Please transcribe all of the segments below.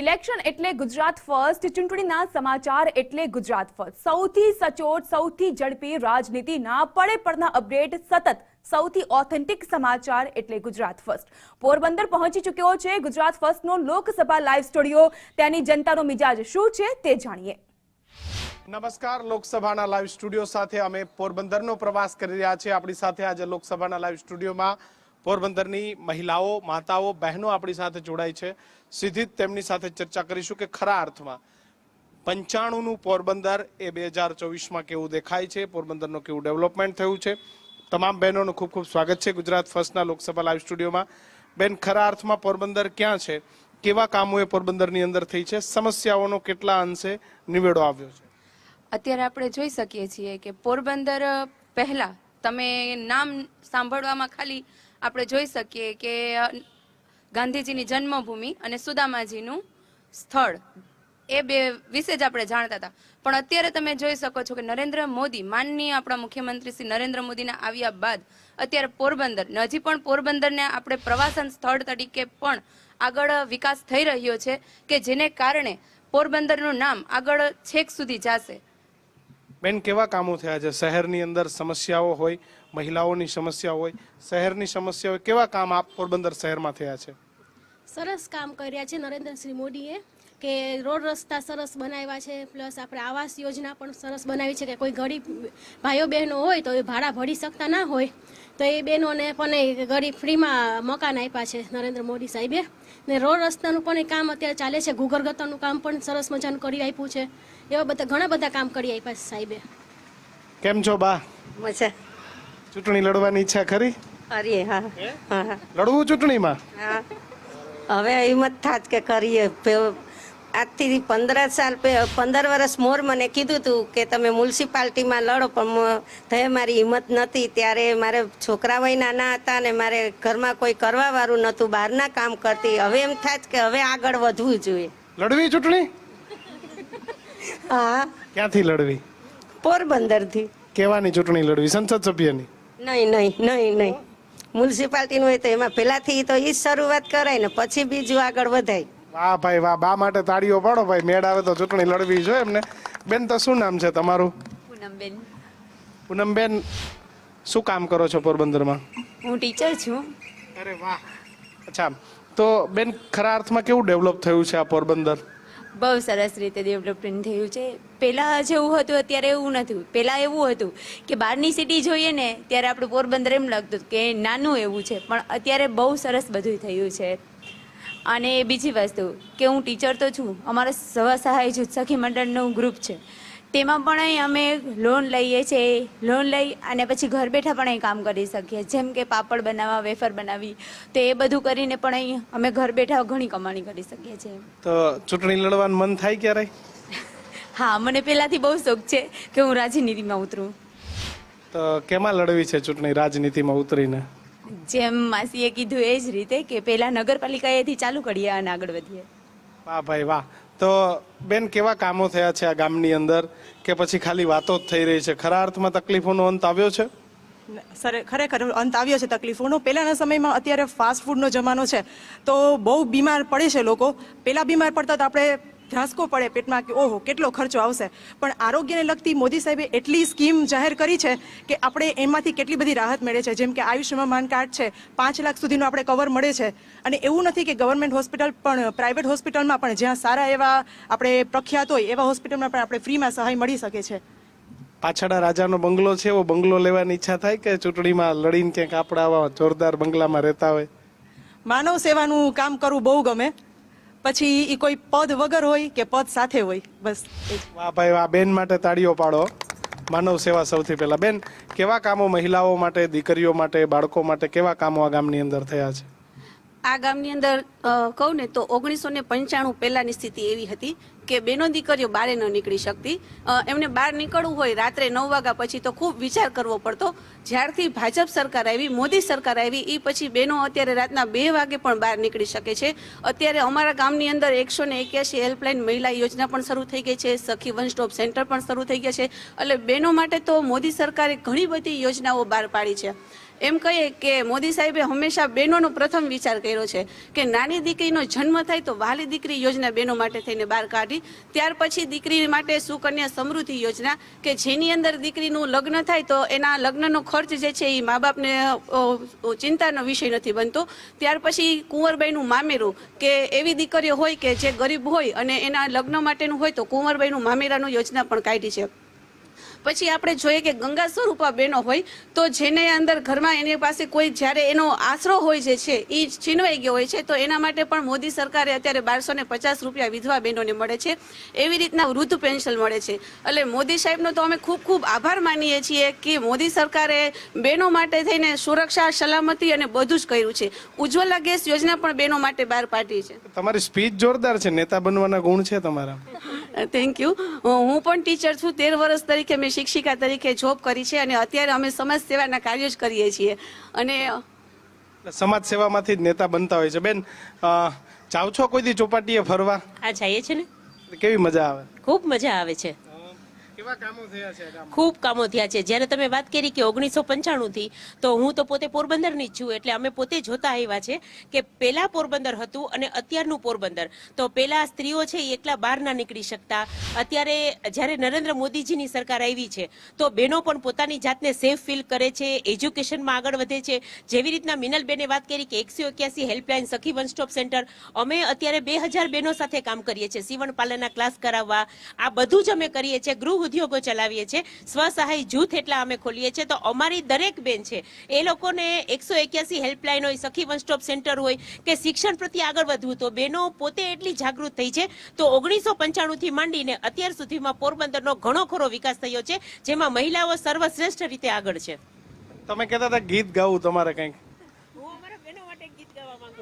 Election એટલે Gujarat first ચૂંટણીના સમાચાર એટલે ગુજરાત ફર્સ્ટ સૌથી સચોટ, સૌથી ઝડપી રાજનીતિના પડે પડના અપડેટ સતત. સૌથી ઓથેન્ટિક સમાચાર એટલે ગુજરાત ફર્સ્ટ પોરબંદર પહોંચી ચૂક્યો છે ગુજરાત ફર્સ્ટનો લોકસભા લાઈવ સ્ટુડિયો તેની જનતાનો મિજાજ શું છે તે જાણીએ. નમસ્કાર, લોકસભાના લાઈવ સ્ટુડિયો સાથે અમે પોરબંદરનો પ્રવાસ કરી રહ્યા છીએ. આપણી સાથે આજે લોકસભાના લાઈવ સ્ટુડિયોમાં પોરબંદરની મહિલાઓ, માતાઓ, બહેનો આપણી સાથે જોડાય છે. સીધી જ તેમની સાથે ચર્ચા કરીશું કે ખરા અર્થમાં પંચાણુંનું પોરબંદર એ બે હજાર ચોવીસમાં કેવું દેખાય છે? પોરબંદરનું કેવું ડેવલપમેન્ટ થયું છે? તમામ બહેનોનું ખૂબ ખૂબ સ્વાગત છે ગુજરાત ફર્સ્ટના લોકસભા લાઈવ સ્ટુડિયોમાં. બેન, ખરા અર્થમાં પોરબંદર ક્યાં છે? કેવા કામો એ પોરબંદરની અંદર થઈ છે? સમસ્યાઓનો કેટલા અંશે નિવેડો આવ્યો છે? અત્યારે આપણે જોઈ શકીએ છીએ કે પોરબંદર પહેલા તમે નામ સાંભળવામાં ખાલી આપણે જોઈ શકીએ કે ગાંધીજીની જન્મભૂમિ અને સુદામાજીનું સ્થળ. એ બે વિશે જ આપણે જાણતા હતા. પણ અત્યારે તમે જોઈ શકો છો કે નરેન્દ્ર મોદી, માનનીય આપણા મુખ્યમંત્રી શ્રી નરેન્દ્ર મોદીના આવ્યા બાદ અત્યારે પોરબંદર હજી પણ પોરબંદરને આપણે પ્રવાસન સ્થળ તરીકે પણ આગળ વિકાસ થઈ રહ્યો છે કે જેને કારણે પોરબંદરનું નામ આગળ છેક સુધી જશે. બેન, કેવા કામો થયા છે? શહેરની અંદર સમસ્યાઓ હોય, મહિલાઓની સમસ્યા હોય, શહેરની સમસ્યા હોય, કેવા કામ આપ પોરબંદર શહેરમાં થયા છે? સરસ કામ કર્યા છે નરેન્દ્રસિંહ મોદીએ. કે રોડ રસ્તા સરસ બનાવ્યા છે પ્લસ આપણે આવાસ યોજના પણ સરસ બનાવી છે કે કોઈ ગરીબ ભાઈઓ બહેનો હોય તો એ ભાડા ભરી શકતા ના હોય તો એ બહેનોને પણ એ ગરીબ ફ્રીમાં મકાન આપ્યા છે નરેન્દ્ર મોદી સાહેબે. ને રોડ રસ્તાનું પણ એ કામ અત્યારે ચાલે છે ભૂગર્ભ કામ પણ સરસ મજાનું કરી આપ્યું છે એવા બધા ઘણા બધા કામ કરી આપ્યા છે સાહેબે. કેમ છો બા? મજા. ચૂંટણી લડવાની ઈચ્છા ખરી? અરે હા હા? લડવું ચૂંટણીમાં? હા. હવે હિંમત થાત કે કરીએ પે- આજથી પંદર સાલ પે પંદર વર્ષ મોર મને કીધું હતું કે તમે મ્યુનિસિપાલિટીમાં લડો પણ થયે મારી હિંમત નથી. ત્યારે મારે છોકરાઓ નાના હતા અને મારે ઘરમાં કોઈ કરવા વાળું નહોતું બહારના કામ કરતી. હવે એમ થાય કે હવે આગળ વધવું જોઈએ. લડવી ચૂંટણી? હા. ક્યાંથી લડવી? પોરબંદરથી. કેવાની ચૂંટણી લડવી? સંસદ સભ્યની? નહીં નહીં નહીં નહીં. મ્યુનિસિપાલિટીનું હોય તો એમાં પહેલાંથી તો એ શરૂઆત કરાય ને પછી બીજું આગળ વધાય. વાહ ભાઈ વાહ બા માટે તાળીઓ પાડો ભાઈ મેળ આવે તો ચૂંટણી લડવી જોઈએ એમને. બેન તો શું નામ છે તમારું? પૂનમબેન. પૂનમબેન શું કામ કરો છો પોરબંદરમાં? હું ટીચર છું. અરે વાહ. અચ્છા તો બેન ખરા અર્થમાં કેવું ડેવલપ થયું છે આ પોરબંદર? બહુ સરસ રીતે ડેવલપમેન્ટ થયું છે. પહેલાં જેવું હતું અત્યારે એવું નથી. પહેલાં એવું હતું કે બહારની સિટી જોઈએ ને ત્યારે આપણું પોરબંદર એમ લાગતું કે નાનું એવું છે. પણ અત્યારે બહુ સરસ બધું થયું છે. અને બીજી વસ્તુ કે હું ટીચર તો છું અમારા સવા સહાય જૂથ સખી મંડળનું ગ્રુપ છે. તેમાં પણ અહીં અમે લોન લઈએ છીએ લોન લઈ અને પછી ઘર બેઠા પણ અહીં કામ કરી શકીએ. જેમ કે પાપડ બનાવવા વેફર બનાવી તો એ બધું કરીને પણ અહીં અમે ઘર બેઠા ઘણી કમાણી કરી શકીએ છીએ. તો ચૂંટણી લડવાનું મન થાય ક્યારે? હા મને પહેલાંથી બહુ શોખ છે કે હું રાજનીતિમાં ઉતરું. તો કેમાં લડવી છે ચૂંટણી રાજનીતિમાં ઉતરીને? જેમ માસીએ કીધું એ જ રીતે કે પહેલાં નગરપાલિકાએથી ચાલુ કરીએ અને આગળ વધીએ. વાહ ભાઈ વાહ. તો બેન કેવા કામો થયા છે આ ગામની અંદર કે પછી ખાલી વાતો જ થઈ રહી છે? ખરા અર્થમાં તકલીફોનો અંત આવ્યો છે? સર ખરેખર અંત આવ્યો છે તકલીફોનો. પહેલાંના સમયમાં અત્યારે ફાસ્ટ ફૂડનો જમાનો છે. તો બહુ બીમાર પડે છે લોકો. પહેલાં બીમાર પડતા તો આપણે ધ્રાસકો પડે પેટમાં કે ઓહો કેટલો ખર્ચો આવશે. પણ આરોગ્યને લગતી મોદી સાહેબે એટલી સ્કીમ જાહેર કરી છે કે આપણે એમાંથી કેટલી બધી રાહત મળે છે. જેમ કે આયુષ્યમાન કાર્ડ છે પાંચ લાખ સુધીનું આપણે કવર મળે છે. અને એવું નથી કે ગવર્મેન્ટ હોસ્પિટલ પણ પ્રાઇવેટ હોસ્પિટલમાં પણ જ્યાં સારા એવા આપણે પ્રખ્યાત હોય એવા હોસ્પિટલમાં પણ આપણે ફ્રીમાં સહાય મળી શકે છે. પાછળ રાજાનો બંગલો છે એવો બંગલો લેવાની ઈચ્છા થાય કે ચૂંટણીમાં લડીને ક્યાંક આપણા આવા જોરદાર બંગલામાં રહેતા હોય? માનવ સેવાનું કામ કરવું બહુ ગમે. પછી એ કોઈ પદ વગર હોય કે પદ સાથે હોય બસ વાહ ભાઈ વાહ બેન માટે તાળીઓ પાડો. માનવ સેવા સૌથી પહેલા. બેન કેવા કામો મહિલાઓ માટે દીકરીઓ માટે બાળકો માટે કેવા કામો આ ગામની અંદર થયા છે? આ ગામની અંદર કહું ને તો ઓગણીસો ને પંચાણું પહેલાંની સ્થિતિ એવી હતી કે બેનો દીકરીઓ બારે ન નીકળી શકતી. એમને બહાર નીકળવું હોય રાત્રે નવ વાગ્યા પછી તો ખૂબ વિચાર કરવો પડતો. જ્યારથી ભાજપ સરકાર આવી, મોદી સરકાર આવી એ પછી બેનો અત્યારે રાતના બે વાગે પણ બહાર નીકળી શકે છે. અત્યારે અમારા ગામની અંદર એકસો ને એક્યાસી હેલ્પલાઇન મહિલા યોજના પણ શરૂ થઈ ગઈ છે. સખી વન સ્ટોપ સેન્ટર પણ શરૂ થઈ ગયા છે. એટલે બહેનો માટે તો મોદી સરકારે ઘણી બધી યોજનાઓ બહાર પાડી છે. એમ કહીએ કે મોદી સાહેબે હંમેશા બહેનોનો પ્રથમ વિચાર કર્યો છે કે નાની દીકરીનો જન્મ થાય તો વાલી દીકરી યોજના બહેનો માટે થઈને બહાર કાઢી, ત્યાર પછી દીકરી માટે સુકન્યા સમૃદ્ધિ યોજના કે જેની અંદર દીકરીનું લગ્ન થાય તો એના લગ્નનો ખર્ચ જે છે એ મા બાપને ચિંતાનો વિષય નથી બનતો. ત્યાર પછી કુંવરબાઈનું મામેરું કે એવી દીકરીઓ હોય કે જે ગરીબ હોય અને એના લગ્ન માટેનું હોય તો કુંવરબાઈનું મામેરાનું યોજના પણ કાઢી છે. પછી આપણે જોઈએ કે ગંગા સ્વરૂપા બહેનો હોય, તો જેને અંદર ઘરમાં એની પાસે કોઈ જ્યારે એનો આશરો હોય જે છે એ છીનવાઈ ગયો હોય છે, તો એના માટે પણ મોદી સરકારે અત્યારે બારસો ને પચાસ રૂપિયા વિધવા બહેનોને મળે છે. એવી રીતના વૃદ્ધ પેન્શન મળે છે. એટલે મોદી સાહેબનો તો અમે ખૂબ ખૂબ આભાર માનીએ છીએ કે મોદી સરકારે બહેનો માટે થઈને સુરક્ષા, સલામતી અને બધું જ કર્યું છે. ઉજ્જવલા ગેસ યોજના પણ બહેનો માટે બહાર પાડી છે. તમારી સ્પીચ જોરદાર છે. નેતા બનવાના ગુણ છે તમારા. થેન્ક યુ હું પણ ટીચર છું. તેર વર્ષ તરીકે મેં શિક્ષિકા તરીકે જોબ કરી છે અને અત્યારે અમે સમાજ સેવાના કાર્યો જ કરીએ છીએ. અને સમાજ સેવામાંથી જ નેતા બનતા હોય છે. બેન જાઓ છો કોઈ દી ચોપાટીએ ફરવા? આ જઈએ છે ને. કેવી મજા આવે? ખૂબ મજા આવે છે. ખૂબ કામો થયા છે. જ્યારે તમે વાત કરી કે ઓગણીસો પંચાણું થી, તો હું તો પોતે પોરબંદરની જ છું, એટલે અમે પોતે જોતા આવ્યા છે કે પેલા પોરબંદર હતું અને અત્યારનું પોરબંદર. તો પેલા સ્ત્રીઓ છે એ એકલા બહાર ના નીકળી શકતા. અત્યારે જ્યારે નરેન્દ્ર મોદીજીની સરકાર આવી છે, તો બહેનો પણ પોતાની જાતને સેફ ફીલ કરે છે, એજ્યુકેશનમાં આગળ વધે છે. જેવી રીતના મિનલબેને વાત કરી કે એકસો એક્યાસી હેલ્પલાઇન સખી વન સ્ટોપ સેન્ટર, અમે અત્યારે બે હજાર બહેનો સાથે કામ કરીએ છીએ. સીવણ પાલનના ક્લાસ કરાવવા. આ બધું જ અમે કરીએ છીએ. ગૃહ ઉદ્યોગો ચલાવીએ છીએ. સ્વસહાય જૂથ એટલા અમે ખોલીએ છીએ. તો અમારી દરેક બેન છે એ લોકોને એકસો એક્યાસી હેલ્પલાઇન હોય સખી વન સ્ટોપ સેન્ટર હોય કે શિક્ષણ પ્રત્યે આગળ વધવું તો બહેનો પોતે એટલી જાગૃત થઈ છે. તો ઓગણીસો પંચાણુંથી માંડીને અત્યાર સુધીમાં પોરબંદરનો ઘણો ખરો વિકાસ થયો છે જેમાં મહિલાઓ સર્વશ્રેષ્ઠ રીતે આગળ છે. તમે કહેતા હતા ગીત ગાવું તમારે કંઈક.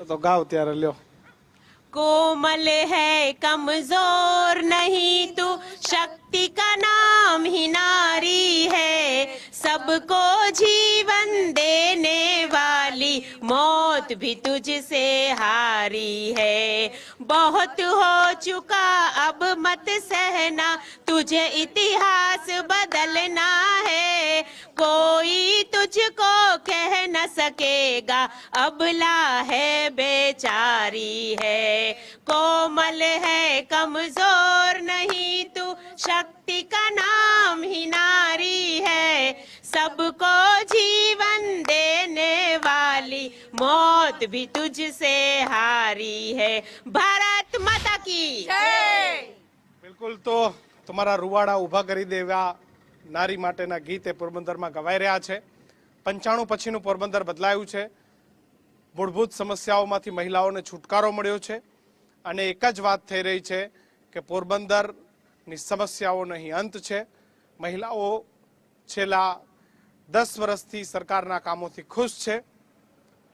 તો ગાવ ત્યારે લ્યો. કોમલ હૈ કમજોર નહીં તું શક્તિ કા नारी है, सबको जीवन देने वाली मौत भी तुझसे हारी है। बहुत हो चुका, अब मत सहना, तुझे इतिहास बदलना है। कोई तुझको कह न सकेगा, अबला है, बेचारी है। कोमल है, कमज़ोर नहीं, तू शक्ति का नाम मौत भी तुझसे हारी है भारत माता की બિલકુલ તો તમારા રૂવાડા ઊભા કરી દેવા નારી માટેના ગીત એ પોરબંદરમાં ગવાઈ રહ્યા છે પંચાણું પછીનું પોરબંદર બદલાયું છે મૂળભૂત સમસ્યાઓમાંથી મહિલાઓને છુટકારો મળ્યો છે અને એક જ વાત થઈ રહી છે કે પોરબંદરની સમસ્યાઓનો અહીં અંત છે મહિલાઓ છેલ્લા દસ વર્ષથી સરકારના કામોથી ખુશ છે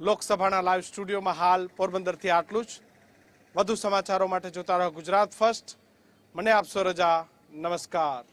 લોકસભાના લાઈવ સ્ટુડિયોમાં હાલ પોરબંદરથી આટલું જ. વધુ સમાચારો માટે જોતા રહો ગુજરાત ફર્સ્ટ. મને આપશો રજા નમસ્કાર.